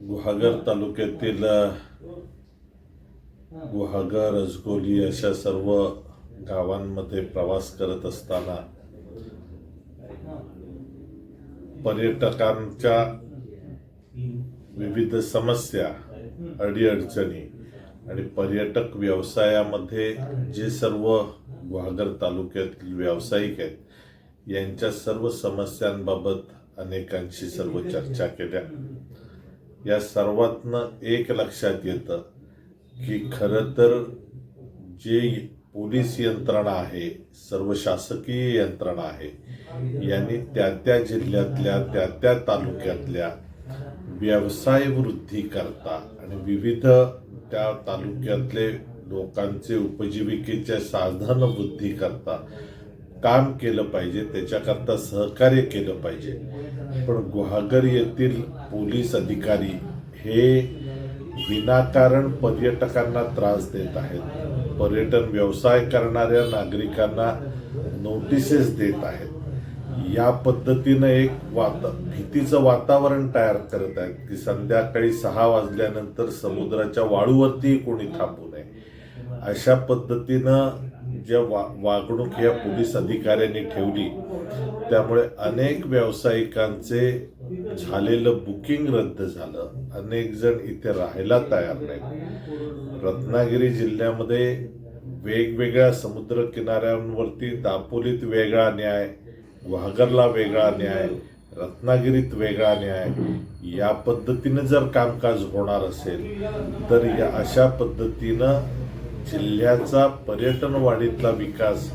गुहागर तालुक्यातील गुहागर अजगोली अशा सर्व गावांमध्ये प्रवास करत असताना पर्यटकांच्या विविध समस्या अडीअडचणी आणि पर्यटक व्यवसायामध्ये जे सर्व गुहागर तालुक्यातील व्यावसायिक आहेत यांच्या सर्व समस्यांबाबत अनेकांशी सर्व चर्चा केल्या. या सर्वातनं एक लक्षात येतं की खरं तर जे पोलीस यंत्रणा आहे सर्व शासकीय यंत्रणा आहे यांनी त्या त्या जिल्ह्यातल्या त्या त्या तालुक्यातल्या व्यवसाय वृद्धी करता आणि विविध त्या तालुक्यातले लोकांचे उपजीविकेचे साधन वृद्धी करता. काम केलं पाहिजे त्याच्याकरता सहकार्य केलं पाहिजे. पण गुहागर येथील पोलीस अधिकारी हे विनाकारण पर्यटकांना त्रास देत आहेत. पर्यटन व्यवसाय करणाऱ्या नागरिकांना नोटिसेस देत आहेत. या पद्धतीनं एक वाता भीतीचं वातावरण तयार करत आहेत की संध्याकाळी सहा वाजल्यानंतर समुद्राच्या वाळूवरती कोणी थांबू नये. अशा पद्धतीनं ज्या वा वागणूक या पोलीस अधिकाऱ्यांनी ठेवली त्यामुळे अनेक व्यावसायिकांचे झालेलं बुकिंग रद्द झालं. अनेक जण इथे राहायला तयार नाहीत. रत्नागिरी जिल्ह्यामध्ये वेगवेगळ्या समुद्र किनाऱ्यांवरती दापोलीत वेगळा न्याय वाघरला वेगळा न्याय रत्नागिरीत वेगळा न्याय या पद्धतीनं जर कामकाज होणार असेल तर या अशा पद्धतीनं जिल्ह्याचा पर्यटन वाढीतला विकास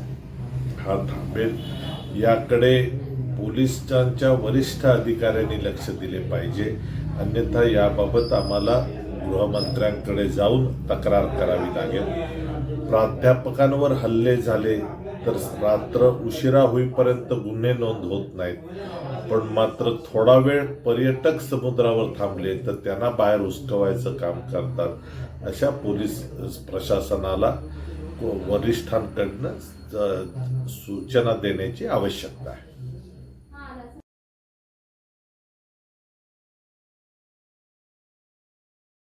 हा थांबेल. याकडे पोलिसांच्या वरिष्ठ अधिकाऱ्यांनी लक्ष दिले पाहिजे. अन्यथा याबाबत आम्हाला गृहमंत्र्यांकडे जाऊन तक्रार करावी लागेल. प्राध्यापकांवर हल्ले झाले तर रात्र उशिरा होईपर्यंत गुन्हे नोंद होत नाहीत. पण मात्र थोडा वेळ पर्यटक समुद्रावर थांबले तर त्यांना बाहेर उस्कवायचं काम करतात अशा पोलीस प्रशासनाला वरिष्ठांकडनं ज- सूचना देण्याची आवश्यकता आहे.